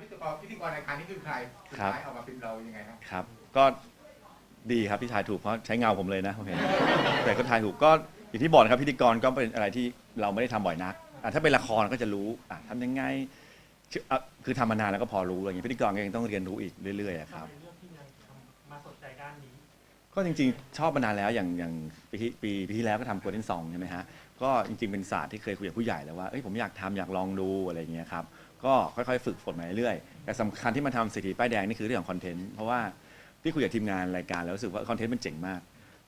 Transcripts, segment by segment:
พิธีกรพิธีกรรายการนี้คือใครสุดครับท้ายออกมาเป็นเรายังไงครับครับ ก็ดีครับที่ทายถูกเพราะใช้เงาผมเลยนะผมเห็นแต่ก็ทายถูกก็อย่างที่บอกนะครับพิธีกรก็เป็นอะไรที่เราไม่ได้ทำบ่อยนักอะถ้าเป็นละครก็จะรู้อะทำยังไงชื่ออะคือทำมานานแล้วก็พอรู้อะไรอย่างเงี้ยพิธีกรก็ยังต้องเรียนรู้อีกเรื่อยๆอะครับทำไมเลือกที่จะทำมาสนใจด้านนี้ ก็จริงๆ ชอบมานานแล้วอย่างอย่างปีที่ปีปีที่แล้วก็ทำโกลเด้นซองใช่ไหมฮะ ก็จริงๆเป็นศาสตร์ที่เคยคุยกับผู้ใหญ่แล้วว่าเอ้ยผมอยากทำอยากลองดูอะไรอย่างเงี้ยครับก็ค่อยๆ ฝึกฝนมาเรื่อยๆแต่สำคัญที่มาทำเศรษฐีป้ายแดงนี่คือเรื่องของคอนเทนต์เพราะว่าพี่คุยกับทีมงานรายการแล้วรู้สึกว่าคอนเทนต์มันเจ๋งมาก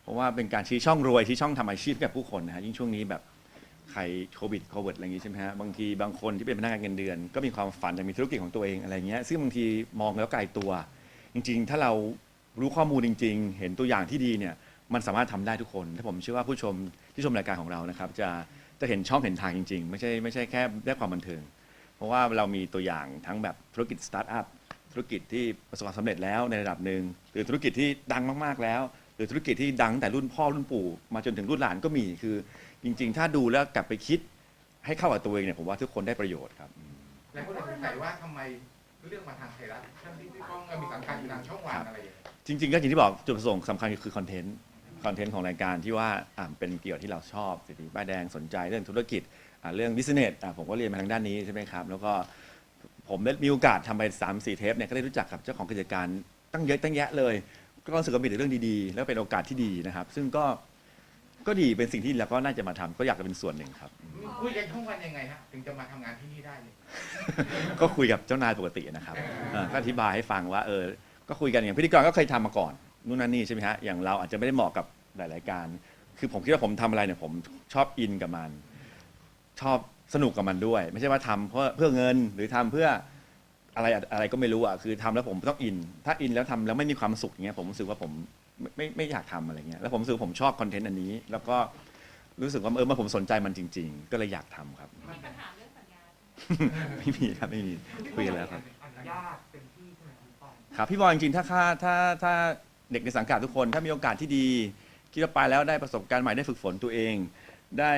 เพราะว่าเป็นการชี้ช่องรวยชี้ช่องทำอาชีพให้กับผู้คนนะฮะยิ่งช่วงนี้แบบใครโควิดโควิดอะไรอย่างงี้ใช่ไหมฮะบางทีบางคนที่เป็นพนักงานเงินเดือน ก็มีความฝันอยากมีธุรกิจของตัวเองอะไรเงี้ยซึ่งบางทีมองแล้วไกลตัว จริงๆ ถ้าเรารู้ข้อมูลจริง ๆ เห็นตัวอย่างที่ดีเนี่ย มันสามารถทำได้ทุกคน ถ้าผมเชื่อว่าผู้ชมที่ชมรายการของเรานะครับ จะจะเห็นช่องเห็นทางจริงๆ ไม่ใช่ไม่ใช่แค่ได้ความบันเทิง เพราะว่าเรามีตัวอย่างทั้งแบบธุรกิจสตาร์ทอัพธุรกิจที่ประสบความสำเร็จแล้วในระดับหนึ่งหรือธุรกิจที่ดังมากๆแล้ว หรือธุรกิจที่ดังตั้งแต่รุ่นพ่อรุ่นปู่ มาจนถึงรุ่นหลานก็มีคือ จริง ๆ ถ้าดูแล้วกลับไปคิดให้เข้ากับตัวเองเนี่ยผมว่าทุกคนได้ประโยชน์ครับ หลายคนอาจจะสงสัยว่าทำไมเลือกมาทางไทยรัฐทั้งที่พี่ก้องมีสังกัดอยู่ทางช่องวันอะไรอย่างเงี้ย จริงๆก็อย่างที่บอกจุดประสงค์สำคัญคือคอนเทนต์ คอนเทนต์ของรายการที่ว่าอ่าเป็นเกี่ยวกับที่เราชอบสิทธิป้ายแดงสนใจเรื่องธุรกิจอ่าเรื่องบิสเนสผมก็เรียนมาทางด้านนี้ใช่ไหมครับ แล้วก็ผมได้มีโอกาสทำไป3ามสี่เทปเนี่ยก็ได้รู้จักกับเจ้าของกิจการตั้งเยอะตั้งแยะเลย ก็รู้สึกว่ามีแต่เรื่องดีๆ แล้วเป็นโอกาสที่ดีนะครับ ซึ่งก็ก็ดีเป็นสิ่งที่เราก็น่าจะมาทำก็อยากจะเป็นส่วนหนึ่งครับ คุยกันช่องวันยังไงฮะถึงจะมาทำงานที่นี่ได้เลยก็คุยกับเจ้านายปกตินะครับเอ่อก็อธิบายให้ฟังว่าเออ ก็คุยกันอย่างพิธีกรก็เคยทำมาก่อน นู่นนั่นนี่ใช่ไหมฮะอย่างเราอาจจะไม่ได้เหมาะกับหลาย ๆ การ คือผมคิดว่าผมทำอะไรเนี่ยผมชอบอินกับมัน ชอบสนุกกับมันด้วย ไม่ใช่ว่าทำเพื่อเพื่อเงินหรือทำเพื่ออะไรอะไรก็ไม่รู้อะคือทำแล้วผมต้องอิน ถ้าอินแล้วทำแล้วไม่มีความสุขอย่างเงี้ยผมรู้สึกว่าผมไม่ไม่ไม่อยากทำอะไรเงี้ยแล้วผมรู้สึกว่าผมชอบคอนเทนต์อันนี้ แล้วก็รู้สึกว่าเออเมื่อผมสนใจมันจริง ๆ ก็เลยอยากทำครับ มีปัญหาเรื่องสัญญา ไม่มีครับไม่มีคุยกันแล้วครับ อนุญาตเป็นที่ใช่ไหมพี่ป้องครับพี่บอลจริงๆถ้าค่าถ้าถ้า เด็กในสังกัดทุกคน ถ้ามีโอกาสที่ดีคิดว่าไปแล้วได้ประสบการณ์ใหม่ได้ฝึกฝนตัวเอง ได้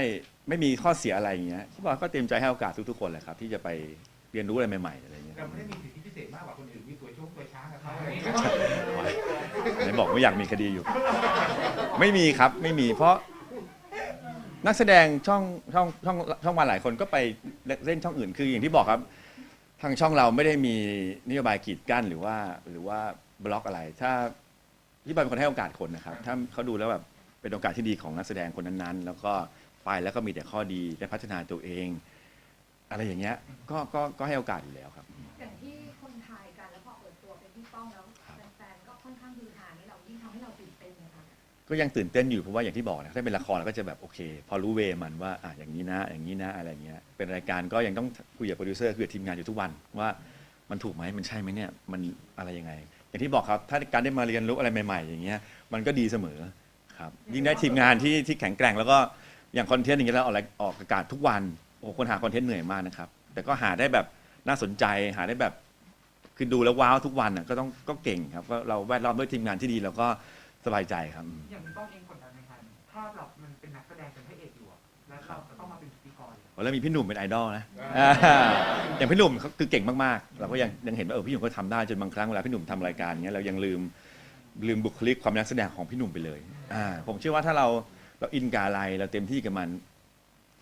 ไม่มีข้อเสียอะไรอย่างเงี้ยพี่บอลก็เตรียมใจให้โอกาสทุกๆคนแหละครับ ที่จะไปเรียนรู้อะไรใหม่ๆอะไรอย่างเงี้ยเราไม่ได้มีสิทธิพิเศษมากกว่าคนอื่นมีตัวช่วงตัวช้างกับเขาอะไรอย่างเงี้ยไหนบอกไม่อยากมีคดีอยู่ ไม่มีครับไม่มีเพราะนักแสดงช่องช่องช่องช่องวันหลายคนก็ไปเล่นช่องอื่นคืออย่างที่บอกครับ ทางช่องเราไม่ได้มีนโยบายกีดกั้นหรือว่าหรือว่าบล็อกอะไร ถ้า พี่บอยเป็นคนให้โอกาสคนนะครับ ถ้าเขาดูแล้วแบบเป็นโอกาสที่ดีของนักแสดงคนนั้นๆ แล้วก็ไปแล้วก็มีแต่ข้อดีได้พัฒนาตัวเอง อะไรอย่างเงี้ย ก็ก็ก็ให้โอกาสอยู่แล้วครับ อย่างที่คนทายกันแล้วพอเปิดตัวเป็นพี่ป้องแล้วครับแฟนๆก็ค่อนข้างฮือฮานี่เรายิ่งทำให้เราตื่นเต้นนะคะก็ยังตื่นเต้นอยู่เพราะว่าอย่างที่บอกนะถ้าเป็นละครเราก็จะแบบโอเค พอรู้เวมันว่าอะอย่างนี้นะ อย่างนี้นะอะไรเงี้ยเป็นรายการก็ยังต้องคุยกับโปรดิวเซอร์คุยกับทีมงานอยู่ทุกวันว่ามันถูกไหมมันใช่ไหมเนี่ยมันอะไรยังไง อย่างที่บอกครับ ถ้าการได้มาเรียนรู้อะไรใหม่ๆ อย่างเงี้ยมันก็ดีเสมอครับยิ่งได้ทีมงานที่ที่แข็งแกร่งแล้วก็อย่างคอนเทนต์อย่างเงี้ยเราออกรายออกอากาศทุกวันโอ้โหคนหาคอนเทนต์เหนื่อยมากนะครับ แต่ก็หาได้แบบน่าสนใจหาได้แบบ คือดูแล้วว้าวทุกวันอะก็ต้องก็เก่งครับก็เราแวดล้อมด้วยทีมงานที่ดีแล้วก็สบายใจครับ อย่างพี่ป้องเองกดดันไหมครับถ้าเรามันเป็นนักแสดงเป็นพระเอกอยู่อะแล้วเราจะต้องมาเป็นพิธีกรโอ้ แล้วมีพี่หนุ่มเป็นไอดอลนะอ่าอย่างพี่หนุ่มเขาคือเก่งมากๆ เราก็ยังยังเห็นว่าเออพี่หนุ่มก็ทำได้จนบางครั้งเวลาพี่หนุ่มทำรายการเงี้ยเรายังลืมลืมบุคลิกความเป็นนักแสดงของพี่หนุ่มไปเลยอ่าผมเชื่อว่าถ้าเราเราอินกับอะไรเราเต็มที่กับมัน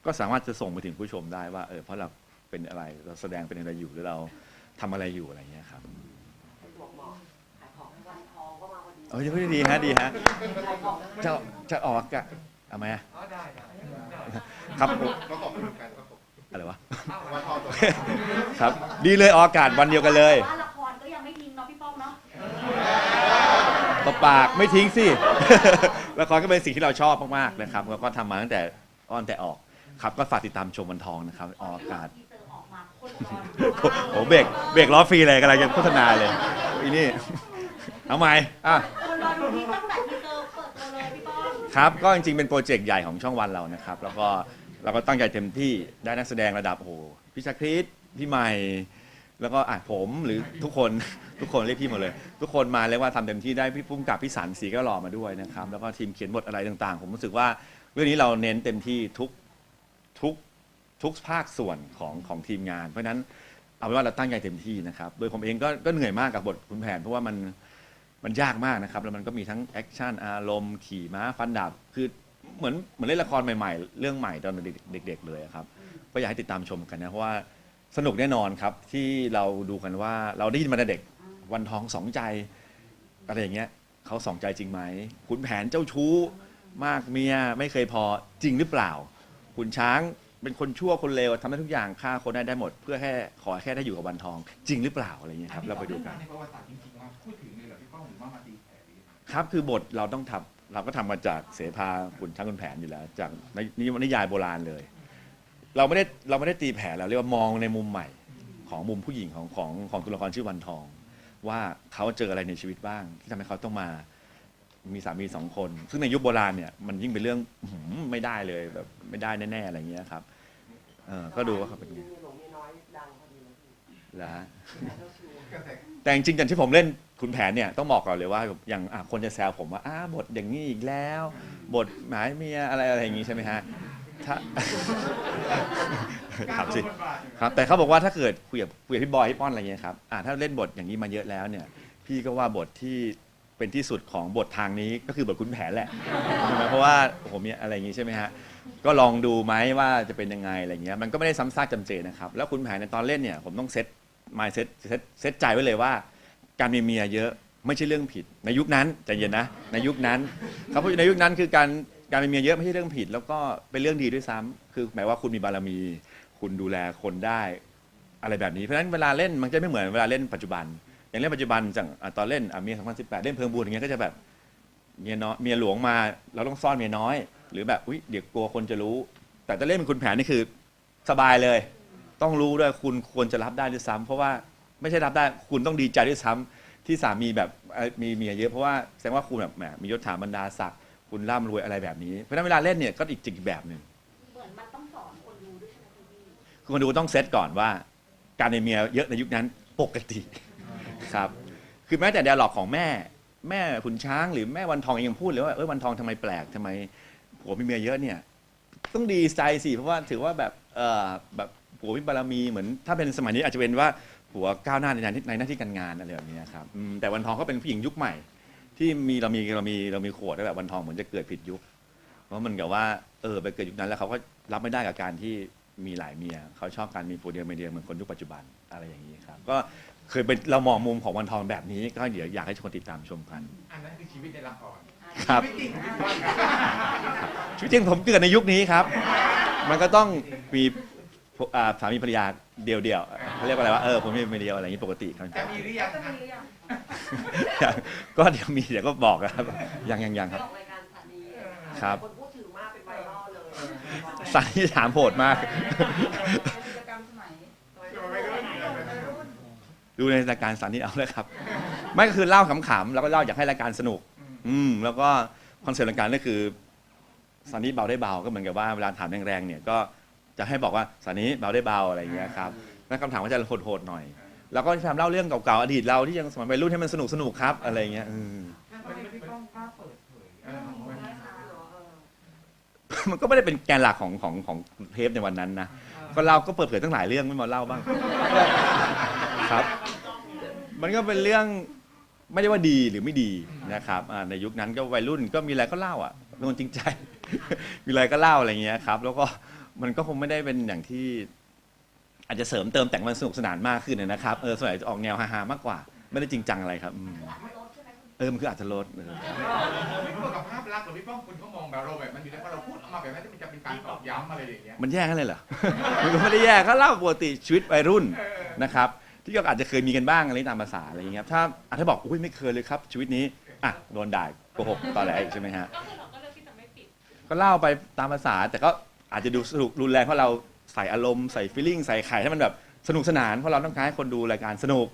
ก็สามารถจะส่งไปถึงผู้ชมได้ว่าเออเพราะเราเป็นอะไรเราแสดงเป็นอะไรอยู่หรือเราทำอะไรอยู่อะไรเงี้ยครับบอกหมอขายของวันทองก็มาพอดีเออจะพูดดีฮะดีฮะขายของได้ไหมจะจะออกอากาศเอาไหมอะ อ๋อได้ได้ได้ ครับก็ขอบคุณกันก็ขอบอะไรวะวันทองตัวครับ ดีเลยออกอากาศวันเดียวกันเลยว่าละครก็ยังไม่ทิ้งเนาะพี่ป้องเนาะตบปากไม่ทิ้งสิ ละครก็เป็นสิ่งที่เราชอบมากๆนะครับแล้วก็ทำมาตั้งแต่อ้อนแต่ออกครับ ก็ฝากติดตามชมวันทองนะครับออกอากาศทีเซอร์ออกมาโคตรร้อนโอ้โหเบรกเบรกล้อฟรีเลยกำลังจะโฆษณาเลยอีนี่เอาใหม่อะ คนรอดูที่ตั้งแต่ทีเซอร์เปิดตัวเลยพี่ป้อง ครับ ก็จริงๆ เป็นโปรเจกต์ใหญ่ของช่องวันเรานะครับ แล้วก็ เราก็ตั้งใจเต็มที่ได้นักแสดงระดับโอ้โหพี่ชาคริสพี่ใหม่ แล้วก็อะผมหรือทุกคน ทุกคนเรียกพี่หมดเลย ทุกคนมาเรียกว่าทำเต็มที่ได้พี่พุ่มกับพี่สันสีก็รอมาด้วยนะครับ แล้วก็ทีมเขียนบทอะไรต่างๆ ผมรู้สึกว่าเรื่องนี้เราเน้นเต็มที่ทุกทุกทุกภาคส่วนของของทีมงาน เพราะฉะนั้นเอาเป็นว่าเราตั้งใจเต็มที่นะครับโดยผมเองก็ก็เหนื่อยมากกับบทคุณแผน เพราะว่ามันมันยากมากนะครับ แล้วมันก็มีทั้งแอคชั่นอารมณ์ขี่ม้าฟันดาบคือ เหมือนเหมือนเล่นละครใหม่ๆ เรื่องใหม่ตอนเด็กๆเลยอะครับ ก็อยากให้ติดตามชมกันนะเพราะว่าสนุกแน่นอนครับที่เราดูกันว่าเราได้ยินมาแต่เด็กวันทองสองใจอะไรอย่างเงี้ยเขาสองใจจริงไหมขุนแผนเจ้าชู้มากเมียไม่เคยพอจริงหรือเปล่าขุนช้างเป็นคนชั่วคนเลวทำได้ทุกอย่างฆ่าคนได้ได้หมด เพื่อแค่ขอแค่ได้อยู่กับวันทอง จริงหรือเปล่าอะไรอย่างเงี้ยครับเราไปดูกัน ในประวัติศาสตร์จริงๆมาพูดถึงเลยเหรอพี่ก้องหรือว่ามาตีแผ่หรือยังไง ครับคือบทเราต้องทำ เราก็ทำมาจากเสภาขุนช้างขุนแผนอยู่แล้ว จากในนิยายโบราณเลย เราไม่ได้เราไม่ได้ตีแผ่เราเรียกว่ามองในมุมใหม่ของมุมผู้หญิงของของของตัวละครชื่อวันทอง ว่าเขาเจออะไรในชีวิตบ้าง ที่ทำให้เขาต้องมามีสามีสองคน ซึ่งในยุคโบราณเนี่ยมันยิ่งเป็นเรื่องอื้อหือไม่ได้เลยแบบไม่ได้แน่ๆอะไรอย่างเงี้ยครับเออก็ดูว่าเขาเป็นไงมีหลงมีน้อยดังพอดีเลยพี่แล้วฮะเจ้าชู้กระแสแต่จริงๆอย่างที่ผมเล่น คุณแผนเนี่ยต้องบอกก่อนเลยว่าอย่างอะคนจะแซวผมว่าอ้าบทอย่างนี้อีกแล้ว บทหมายเมียอะไรอะไรอย่างงี้ใช่ไหมฮะถ้า ถามสิครับแต่เขาบอกว่าถ้าเกิดคุยกับคุยกับพี่บอยพี่ป้อนอะไรเงี้ยครับอ่าถ้าเล่นบทอย่างนี้มาเยอะแล้วเนี่ย พี่ก็ว่าบทที่เป็นที่สุดของบททางนี้ก็คือบทคุณแผนแหละใช่ไหมเพราะว่าผมเนี่ยอะไรอย่างงี้ใช่ไหมฮะก็ลองดูไหมว่าจะเป็นยังไงอะไรเงี้ยมันก็ไม่ได้ซ้ำซากจำเจนะครับแล้วคุณแผนในตอนเล่นเนี่ยผมต้องเซตมายเซตเซตเซตใจไว้เลยว่า การมีเมียเยอะไม่ใช่เรื่องผิด ในยุคนั้นใจเย็นนะ ในยุคนั้นเขาพูดในยุคนั้นคือการการมีเมียเยอะไม่ใช่เรื่องผิด แล้วก็เป็นเรื่องดีด้วยซ้ำคือหมายว่าคุณมีบารมี คุณดูแลคนได้อะไรแบบนี้เพราะฉะนั้นเวลาเล่นมันจะไม่เหมือนเวลาเล่นปัจจุบัน อย่างเล่นปัจจุบันอย่างตอนเล่นเมียสอะเมีย2018เล่นเพลิงบูนอย่างเงี้ยก็จะแบบเมียน้อยเมียหลวงมาเราต้องซ่อนเมียน้อย หรือแบบอุ้ยเดี๋ยวกลัวคนจะรู้ แต่ถ้าเล่นเป็นคุณแผนนี่คือสบายเลย ต้องรู้ด้วยคุณควรจะรับได้ด้วยซ้ำเพราะว่า ไม่ใช่รับได้คุณต้องดีใจด้วยซ้ำที่สามีแบบเอ่อมีเมียเยอะเพราะว่าแสดงว่าคุณแบบแหมมียศถาบรรดาศักดิ์คุณร่ำรวยอะไรแบบนี้เพราะฉะนั้นเวลาเล่นเนี่ยก็อีกอีกแบบหนึ่ง เหมือนมันต้องสอนคนดูด้วยใช่ไหมพี่คือคนดูต้องเซตก่อนว่า การมีเมียเยอะในยุคนั้นปกติ ครับ คือแม้แต่ d ด a ล็อกของแม่ แม่ขุนช้างหรือแม่วันทองเองยังพูดเลยว่าเออวันทองทำไมแปลกทำไมผัวมีเมียเยอะเนี่ย ต้องดีใจสิเพราะว่าถือว่าแบบเออแบบผัวมีบารมีเหมือน ถ้าเป็นสมัยนี้อาจจะเป็นว่า ผัวก้าวหน้าในหน้าที่ในหน้าที่การงานอะไรแบบนี้ครับอืมแต่วันทองก็เป็นผู้หญิงยุคใหม่ ที่มีเรามีเรามีเรามีขวดด้วยแบบวันทองเหมือนจะเกิดผิดยุค เพราะมันกับว่าเออไปเกิดยุคนั้นแล้วเขาก็รับไม่ได้กับการที่มีหลายเมียเขาชอบการมีผัวเดียวเมียเดียวเหมือนคนยุคปัจจุบันอะไรอย่างนี้ครับก็เคยเป็นเรามองมุมของวันทองแบบนี้ ก็เดี๋ยวอยากให้คนติดตามชมกันอันนั้นคือชีวิตในละครครับ ชีวิตจริงของพี่ก้องครับชีวิตจริงผมเกิดในยุคนี้ครับ มันก็ต้องมี อ่าสามีภรรยาเดียวเดียวๆเขาเรียกว่าอะไรวะเออผมมีเมียเดียวอะไรอย่างนี้ปกติครับ จะมีหรือยังจะคะมีหรือยังก็เดี๋ยวมีเดี๋ยวก็บอกครับ ยังยังยังครับ ออกรายการสามีครับคนพูดถึงมากเป็นไวรัลเลยสายที่ถามโหดมาก กิจกรรมสมัยไม่รู้รุ่นดูในรายการสันนี่เอาเลยครับ ไม่ก็คือเล่าขำๆแล้วก็เล่าอยากให้รายการสนุก อืมแล้วก็คอนเซ็ปต์รายการก็คือสันนี่เบาได้เบาก็เหมือนกับว่าเวลาถามแรงๆเนี่ยก็ จะให้บอกว่าสันนี้เบาได้เบาอะไรอย่างเงี้ยครับแล้วคำถามก็จะโหดๆหน่อย แล้วก็ทำเล่าเรื่องเก่าๆอดีตเราที่ยังสมัยวัยรุ่นให้มันสนุกสนุกๆครับอะไรอย่างเงี้ยอืมแล้วทำไมพี่ก้องกล้าเปิดเผยเออมันมันก็ไม่ได้เป็นแกนหลักของของของเทปในวันนั้นนะก็เราก็เปิดเผยตั้งหลายเรื่องไม่มาเล่าบ้าง ครับ มันก็เป็นเรื่องไม่ได้ว่าดีหรือไม่ดีนะครับอ่าในยุคนั้นก็วัยรุ่นก็มีอะไรก็เล่าอะเป็นคนจริงใจ มีอะไรก็เล่าอะไรเงี้ยครับ แล้วก็ มันก็คงไม่ได้เป็นอย่างที่ อาจจะเสริมเติมแต่งมันสนุกสนานมากขึ้นนะครับเออส่วนใหญ่จะออกแนวฮาๆมากกว่า ไม่ได้จริงจังอะไรครับอืมเออมันคืออาจจะลดเออ ไม่รู้ว่ากับภาพลักษณ์ของพี่ป้องคุณเขามองแบบเราแบบมันอยู่แล้วพอเราพูดออกมาแบบนั้นมันจะเป็นการตอกย้ำอะไรอย่างเงี้ยมันแย่กันเลยเหรอ มันก็ไม่ได้แย่เขาเล่าปกติชีวิตวัยรุ่นเออนะครับ ที่ก็อาจจะเคยมีกันบ้างอะไรตามภาษาอะไรอย่างเงี้ยครับถ้าอะถ้าบอกอุ้ยไม่เคยเลยครับชีวิตนี้อะโดนด่าโกหกตอนแรกใช่ไหมฮะ ก็คือเราก็เลือกที่จะไม่ปิด ก็เล่าไปตามภาษาแต่ก็ อาจจะดูสนุกรุนแรงเพราะเราใส่อารมณ์ใส่ฟีลลิ่งใส่ไข่ให้มันแบบสนุกสนานเพราะเราต้องการให้คนดูรายการสนุก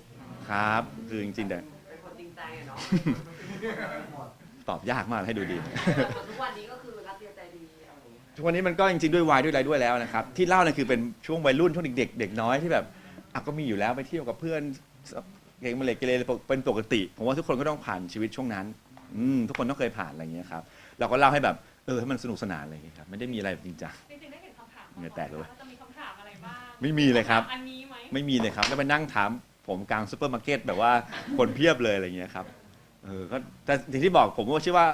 ครับ คือจริงๆแต่ เป็นคนจริงใจอะเนาะ ตอบยากมากให้ดูดีทุกวันนี้ก็คือรักเดียวใจดีอะไรอย่างเงี้ยทุกวันนี้มันก็จริงๆด้วยวัยด้วยอะไรด้วยแล้วนะครับ ที่เล่าเนี่ยคือเป็นช่วงวัยรุ่นช่วงเด็กๆเด็กน้อยที่แบบอะก็มีอยู่แล้วไปเที่ยวกับเพื่อนเก่งมาเลยเกเรเป็นปกติผมว่าทุกคนก็ต้องผ่านชีวิตช่วงนั้นอืมทุกคนต้องเคยผ่านอะไรอย่างเงี้ยครับเราก็เล่าให้แบบ เออให้มันสนุกสนานอะไรอย่างเงี้ยครับไม่ได้มีอะไรจริงจัง จริงๆได้เห็นคำถามเหงื่อแตกเลยเว้ยว่าจะมีคำถามอะไรบ้างไม่มีเลยครับ อันนี้ไหมไม่มีเลยครับ แล้วไปนั่งถามผมกลางซูเปอร์มาร์เก็ตแบบว่าคนเพียบเลยอะไรอย่างเงี้ยครับเออก็แต่อย่างที่บอกผมก็เชื่อว่า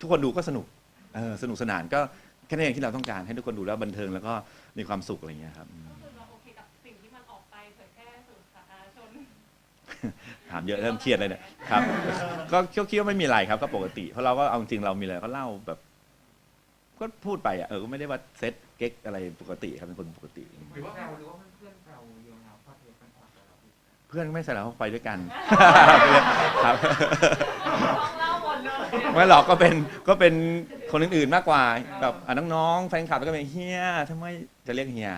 ทุกคนดูก็สนุกเออสนุกสนานก็แค่นั้นเองที่เราต้องการให้ทุกคนดูแล้วบันเทิงแล้วก็มีความสุขอะไรอย่างเงี้ยครับอืมก็คือเราโอเคกับสิ่งที่มันออกไปเผยแพร่สู่สาธารณชนถามเยอะเริ่มเครียดเลยเนี่ยครับ ก็คิดว่าไม่มีอะไรครับก็ปกติเพราะเราก็เอาจริงเรามีอะไรก็เล่าแบบ ก็พูดไปอะเออก็ไม่ได้ว่าเซ็ตเก๊กอะไรปกติครับเป็นคนปกติ หรือว่าเราหรือว่าเพื่อนๆเราเยอะแล้วพอเทปมันออกไปแล้วเพื่อนไม่ใส่แล้วไปด้วยกัน ครับ ต้องเล่าหมดเลยไม่หรอกก็เป็นก็เป็นคนอื่นๆมากกว่าแบบอะน้องๆแฟนคลับแล้วก็เป็นเฮียทำไมจะเรียกเฮีย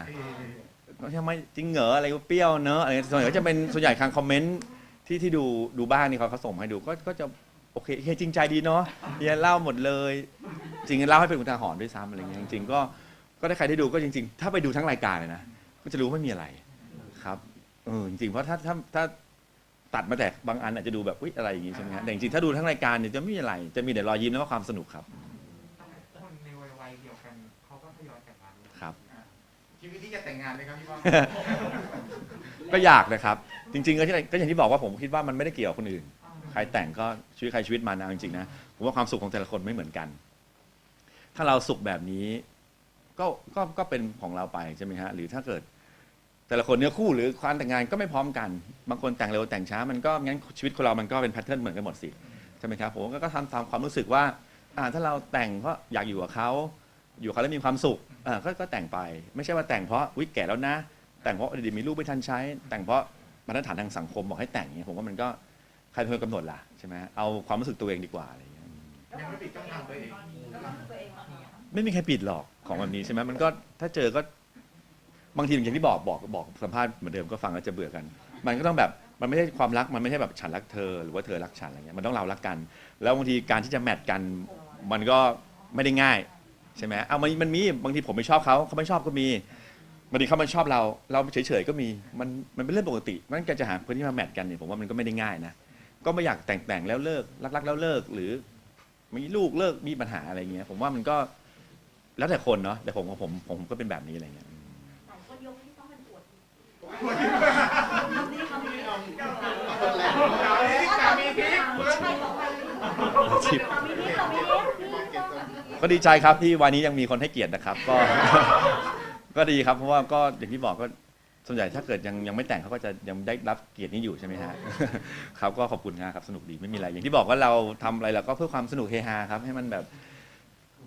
ทำไมจริงเหรออะไรก็เปรี้ยวเนอะอะไรส่วนใหญ่ก็จะเป็นส่วนใหญ่ทางคอมเมนต์ที่ที่ดูดูบ้างนี่เขาเขาส่งมาให้ดูก็ก็จะโอเคเฮียจริงใจดีเนาะเฮียเล่าหมดเลย จริงๆเล่าให้เป็นอุทาหรณ์ด้วยซ้ำอะไรเงี้ยจริงๆก็ก็ได้ใครได้ดูก็จริง ๆ ถ้าไปดูทั้งรายการเลยนะก็จะรู้ว่าไม่มีอะไรครับเออจริงๆเพราะถ้าถ้าถ้าตัดมาแต่บางอันอาจจะดูแบบอุ๊ยอะไรอย่างงี้ใช่ไหมฮะแต่จริงๆถ้าดูทั้งรายการเนี่ยจะไม่มีอะไร จะมีแต่รอยยิ้มแล้วก็ความสนุกครับคนในวัยเดียวกันเขาก็ทยอยแต่งงานเลยครับ ชีวิตที่จะแต่งงานไหมครับพี่ป้อง ก็อยากนะครับ จริง ๆ ก็ที่ก็อย่างที่บอกว่าผมคิดว่ามันไม่ได้เกี่ยวกับคนอื่น ใครแต่งก็ชีวิตใครชีวิตมันนะเอาจริงๆนะผมว่าความสุขของแต่ละคนไม่เหมือนกัน ถ้าเราสุขแบบนี้ก็ก็ก็เป็นของเราไปใช่ไหมฮะหรือถ้าเกิด แต่ละคนเนื้อคู่หรือความแต่งงานก็ไม่พร้อมกัน บางคนแต่งเร็วแต่งช้ามันก็งั้นชีวิตคนเรามันก็เป็นแพทเทิร์นเหมือนกันหมดสิใช่ไหมครับผมก็ก็ทำตามความรู้สึกว่าอ่าถ้าเราแต่งเพราะอยากอยู่กับเขาอยู่กับเขาแล้วมีความสุขอ่าก็ก็แต่งไป ไม่ใช่ว่าแต่งเพราะวิแก่แล้วนะ แต่งเพราะอดีตมีลูกไม่ทันใช้ แต่งเพราะมาตรฐานทางสังคมบอกให้แต่งเนี่ยผมว่ามันก็ใครเป็นคนกำหนดล่ะใช่ไหมเอาความรู้สึกตัวเองดีกว่าอะไรอย่างเงี้ยยังไม่ปิดช่องทางตัวเอง ไม่มีใครปิดหรอกของแบบนี้ใช่ไหมมันก็ถ้าเจอก็บางทีอย่างที่บอกบอกบอกสัมภาษณ์เหมือนเดิมก็ฟังแล้วจะเบื่อกัน มันก็ต้องแบบมันไม่ใช่ความรักมันไม่ใช่แบบฉันรักเธอหรือว่าเธอรักฉันอะไรเงี้ยมันต้องเรารักกัน แล้วบางทีการที่จะแมทกัน มันก็ไม่ได้ง่ายใช่ไหมเอามันมันมีบางทีผมไม่ชอบเขาเขาไม่ชอบก็มีบางทีเขามันชอบเราเราเฉยๆก็มีมันมันเป็นเรื่องปกติมันการจะหาคนที่มาแมทกันเนี่ยผมว่ามันก็ไม่ได้ง่ายนะก็ไม่อยากแต่งแต่งแล้วเลิกรักๆแล้วเลิกหรือมีลูกเลิกมีปัญหาอะไรเงี้ยผมว่ามันก็ แล้วแต่คนเนาะแต่ผมของผมผมก็เป็นแบบนี้อะไรเงี้ยหลายคนยกให้ต้องเป็นปวดสามีทิพย์ใช่ของใครสามีที่สามีที่ก็ดีใจครับที่วันนี้ยังมีคนให้เกียรตินะครับ ก็ ก็ดีครับเพราะว่าก็อย่างที่บอกก็ส่วนใหญ่ถ้าเกิดยังยังไม่แต่งเขาก็จะยังได้รับเกียรตินี้อยู่ใช่ไหมฮะ ครับก็ขอบคุณนะครับสนุกดีไม่มีอะไร อย่างที่บอกว่าเราทำอะไรเราก็เพื่อความสนุกเฮฮาครับให้มันแบบ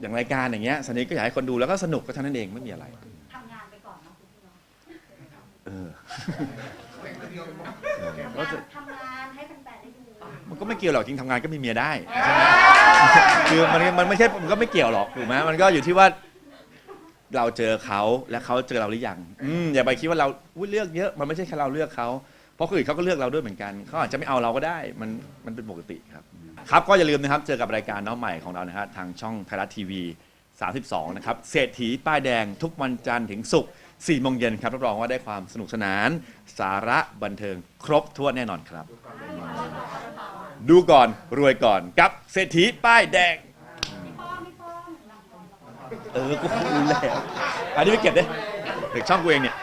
อย่างรายการอย่างเงี้ยสันนี้ก็อยากให้คนดูแล้วก็สนุกก็เท่านั้นเองไม่มีอะไรทำงานไปก่อนเนาะคุณพี่เนาะเออแต่งคนเดียวก็จะทำงานให้แฟนๆได้ดูมันก็ไม่เกี่ยวหรอกจริงทำงานก็มีเมียได้ใช่ไหมคือมันมันไม่ใช่มันก็ไม่เกี่ยวหรอกถูกไหมมันก็อยู่ที่ว่า เราเจอเขาและเขาเจอเราหรือยังอืมอย่าไปคิดว่าเราอุ๊ยเลือกเยอะมันไม่ใช่แค่เราเลือกเขา เพราะคนอื่นเขาก็เลือกเราด้วยเหมือนกันเขาอาจจะไม่เอาเราก็ได้มันมันเป็นปกติครับ ครับก็อย่าลืมนะครับเจอกับรายการน้องใหม่ของเรานะฮะทางช่องไทยรัฐทีวี 32 นะครับเศรษฐีป้ายแดงทุกวันจันทร์ถึงศุกร์4โมงเย็นครับรับรองว่าได้ความสนุกสนาน สาระบันเทิงครบถ้วนแน่นอนครับ ดูก่อนรวยก่อนกับเศรษฐีป้ายแดงเออกูรู้แล้วอันนี้ไปเก็บดิเด็กช่องกูเองเนี่ย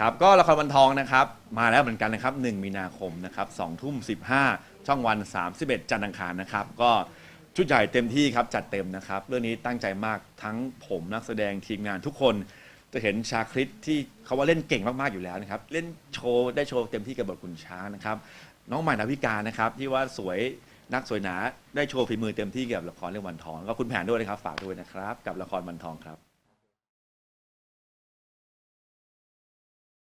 ครับก็ละครบันทองนะครับ มาแล้วเหมือนกันนะครับ 1 มีนาคมนะครับ2ทุ่ม 15 ช่องวัน 31 จันทร์อังคารนะครับ ก็ชุดใหญ่เต็มที่ครับจัดเต็มนะครับ เรื่องนี้ตั้งใจมากทั้งผมนักแสดงทีมงานทุกคน จะเห็นชาคริตที่เขาว่าเล่นเก่งมากๆอยู่แล้วนะครับ เล่นโชว์ได้โชว์เต็มที่กับบทคุณช้างนะครับ น้องใหม่ดาวิกานะครับที่ว่าสวยนักสวยหนาได้โชว์ฝีมือเต็มที่กับละครเรื่องวันทอง ก็คุณแผนด้วยนะครับฝากด้วยนะครับ กับละครวันทองครับ